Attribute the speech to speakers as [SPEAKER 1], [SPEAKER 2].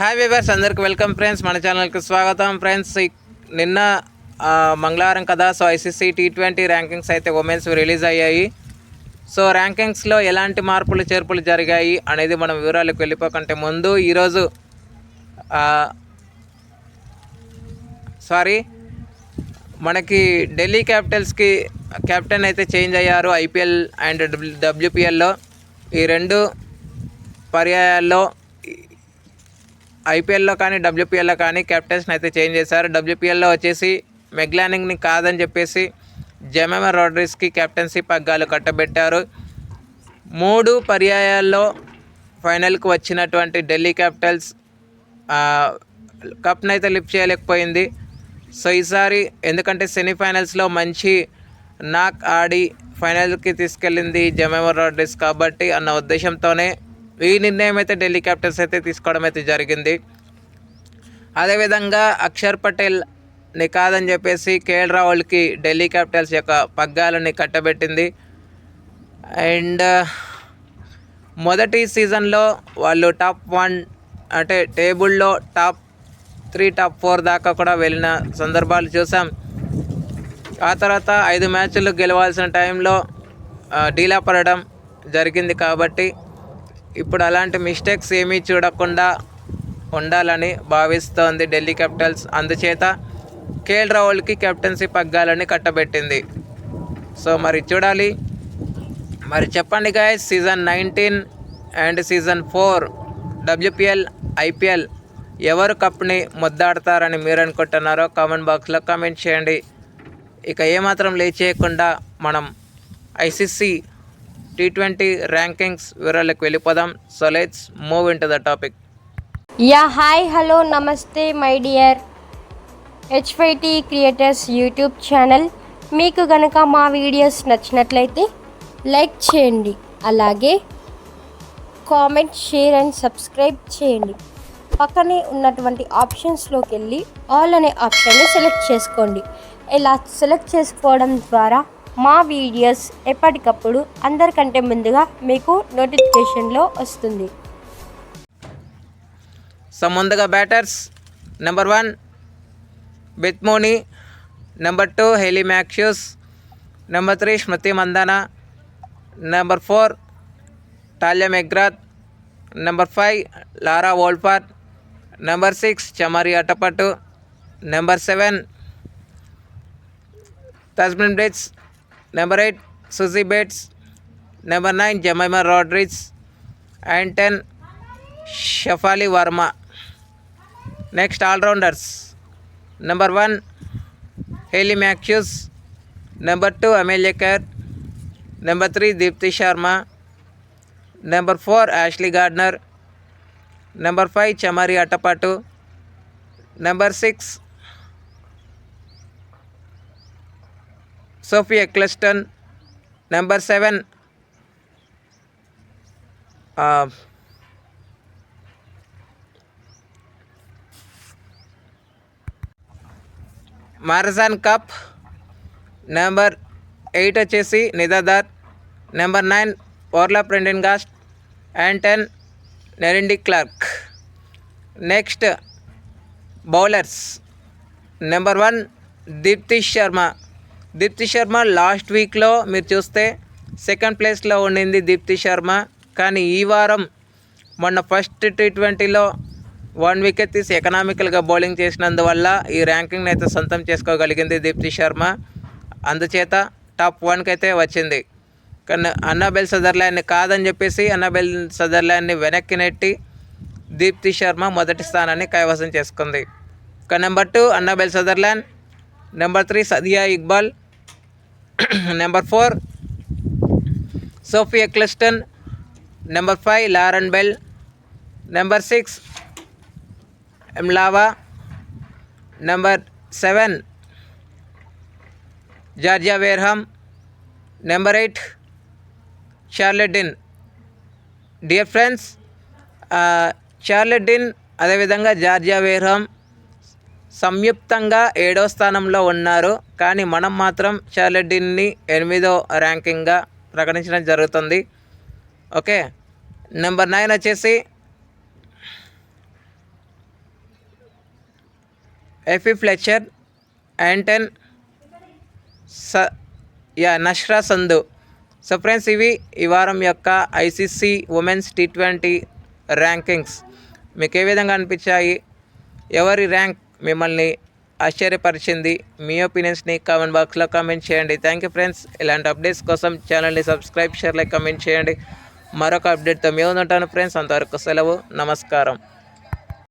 [SPEAKER 1] Hi viewers అందరికి welcome friends మన ఛానల్కి స్వాగతం. ఫ్రెండ్స్ నిన్న మంగళవారం కదా so ICC T twenty rankings అయితే ఉమెన్స్ రిలీజ్ అయ్యాయి. సో ర్యాంకింగ్స్లో ఎలాంటి మార్పులు చేర్పులు జరిగాయి అనేది మనం వివరాలకు వెళ్ళిపోకంటే ముందు ఈరోజు సారీ మనకి ఢిల్లీ క్యాపిటల్స్కి కెప్టెన్ అయితే చేంజ్ అయ్యారు ఐపీఎల్ అండ్ డబ్ల్యూపీఎల్లో ఈ రెండు పర్యాయాల్లో ఐపీఎల్లో కానీ డబ్ల్యూపీఎల్లో కానీ కెప్టెన్స్ని అయితే చేంజ్ చేశారు. డబ్ల్యూపీఎల్లో వచ్చేసి మెగ్లానింగ్ని కాదని చెప్పేసి జమెమ రోడ్రిస్కి కెప్టెన్సీ పగ్గాలు కట్టబెట్టారు. మూడు పర్యాయాల్లో ఫైనల్కి వచ్చినటువంటి ఢిల్లీ క్యాపిటల్స్ కప్ని అయితే లిఫ్ట్ చేయలేకపోయింది. సో ఈసారి ఎందుకంటే సెమీఫైనల్స్లో మంచి నాక్ ఆడి ఫైనల్కి తీసుకెళ్ళింది జమెమ రోడ్రిస్ కాబట్టి అన్న ఉద్దేశంతోనే ఈ నిర్ణయం అయితే ఢిల్లీ క్యాపిటల్స్ అయితే తీసుకోవడం అయితే జరిగింది. అదేవిధంగా అక్షర్ పటేల్ని కాదని చెప్పేసి కేఎల్ రాహుల్కి ఢిల్లీ క్యాపిటల్స్ యొక్క పగ్గాలని కట్టబెట్టింది. అండ్ మొదటి సీజన్లో వాళ్ళు టాప్ వన్ అంటే టేబుల్లో టాప్ త్రీ టాప్ ఫోర్ దాకా కూడా వెళ్ళిన సందర్భాలు చూసాం. ఆ తర్వాత ఐదు మ్యాచ్లు గెలవాల్సిన టైంలో డీలా పడడం జరిగింది కాబట్టి ఇప్పుడు అలాంటి మిస్టేక్స్ ఏమీ చూడకుండా ఉండాలని భావిస్తోంది ఢిల్లీ క్యాపిటల్స్ అందుచేత కేఎల్ రాహుల్కి కెప్టెన్సీ పగ్గాలని కట్టబెట్టింది. సో మరి చూడాలి. మరి చెప్పండి guys season nineteen and season four WPL IPL ఎవరు కప్ని ముద్దాడతారని మీరు అనుకుంటున్నారో కామెంట్ బాక్స్లో కామెంట్ చేయండి. ఇక ఏమాత్రం లేచేయకుండా చేయకుండా మనం ఐసీసీ టీ ట్వంటీ ర్యాంకింగ్స్ వివరాలకు వెళ్ళిపోదాం. So let's move in to the topic
[SPEAKER 2] yeah hi hello నమస్తే my dear HYT creators YouTube channel మీకు గనక మా వీడియోస్ నచ్చినట్లయితే లైక్ చేయండి. అలాగే కామెంట్ షేర్ అండ్ సబ్స్క్రైబ్ చేయండి. పక్కనే ఉన్నటువంటి ఆప్షన్స్లోకి వెళ్ళి ఆల్ అనే ఆప్షన్ని సెలెక్ట్ చేసుకోండి. ఇలా సెలెక్ట్ చేసుకోవడం ద్వారా మా వీడియోస్ ఎప్పటికప్పుడు అందరికంటే ముందుగా మీకు నోటిఫికేషన్లో వస్తుంది.
[SPEAKER 1] సో ముందుగా batters number one Beth Mooney number two Hayley Matthews number three Smriti Mandhana number four Tahlia McGrath number five Laura వోల్పార్ number six Chamari Athapaththu number seven Tazmin Brits number eight Suzie Bates. Number nine Jemimah Rodrigues and ten Shafali Verma. Next allrounders. Number one Hayley Matthews number two Amelia number three Deepti Sharma. Number four Ashleigh Gardner. Number five Chamari Athapaththu. Number six Sophie Ecclestone number seven. Marizanne Kapp number eight వచ్చేసి Nida Dar number nine Orla Prendergast and ten Nadine Klerk. Next bowlers number one Deepti Sharma. Deepti Sharma last వీక్లో మీరు చూస్తే second ప్లేస్లో ఉండింది దీప్తి శర్మ. కానీ ఈ వారం మొన్న ఫస్ట్ టీ ట్వంటీలో వన్ వికెట్ తీసి ఎకనామికల్గా బౌలింగ్ చేసినందువల్ల ఈ ర్యాంకింగ్ని అయితే సొంతం చేసుకోగలిగింది దీప్తి శర్మ. అందుచేత టాప్ వన్కి అయితే వచ్చింది. కానీ అన్నాబెల్ సదర్లాండ్ని కాదని చెప్పేసి అన్నాబెల్ సదర్లాండ్ని వెనక్కి నెట్టి దీప్తి శర్మ మొదటి స్థానాన్ని కైవసం చేసుకుంది. ఇక number two Annabel Sutherland number three Sadia Iqbal number four Sophie Ecclestone number five Lauren Bell number six Mlaba number seven Georgia Wareham number eight Charlotte Dean dear friends Charlotte Dean అదేవిధంగా Georgia Wareham సంయుక్తంగా ఏడో స్థానంలో ఉన్నారు. కానీ మనం మాత్రం షార్లెటిన్ని ఎనిమిదో ర్యాంకింగ్గా ప్రకటించడం జరుగుతుంది. ఓకే నెంబర్ నైన్ వచ్చేసి ఎఫీ ఫ్లెచర్ యాంటన్ స యా నష్రా సంధు. సో ఫ్రెండ్స్ ఇవి ఈ వారం యొక్క ICC women's T twenty rankings. మీకు ఏ విధంగా అనిపించాయి? ఎవరి ర్యాంక్ మిమ్మల్ని ఆశ్చర్యపరిచింది మీ ఒపీనియన్స్ని కామెంట్ బాక్స్లో కామెంట్ చేయండి. థ్యాంక్ యూ ఫ్రెండ్స్ ఇలాంటి అప్డేట్స్ కోసం ఛానల్ని సబ్స్క్రైబ్ షేర్ లైక్ కామెంట్ చేయండి. మరొక అప్డేట్తో మేము ఉంటాను ఫ్రెండ్స్ అంతవరకు సెలవు. నమస్కారం.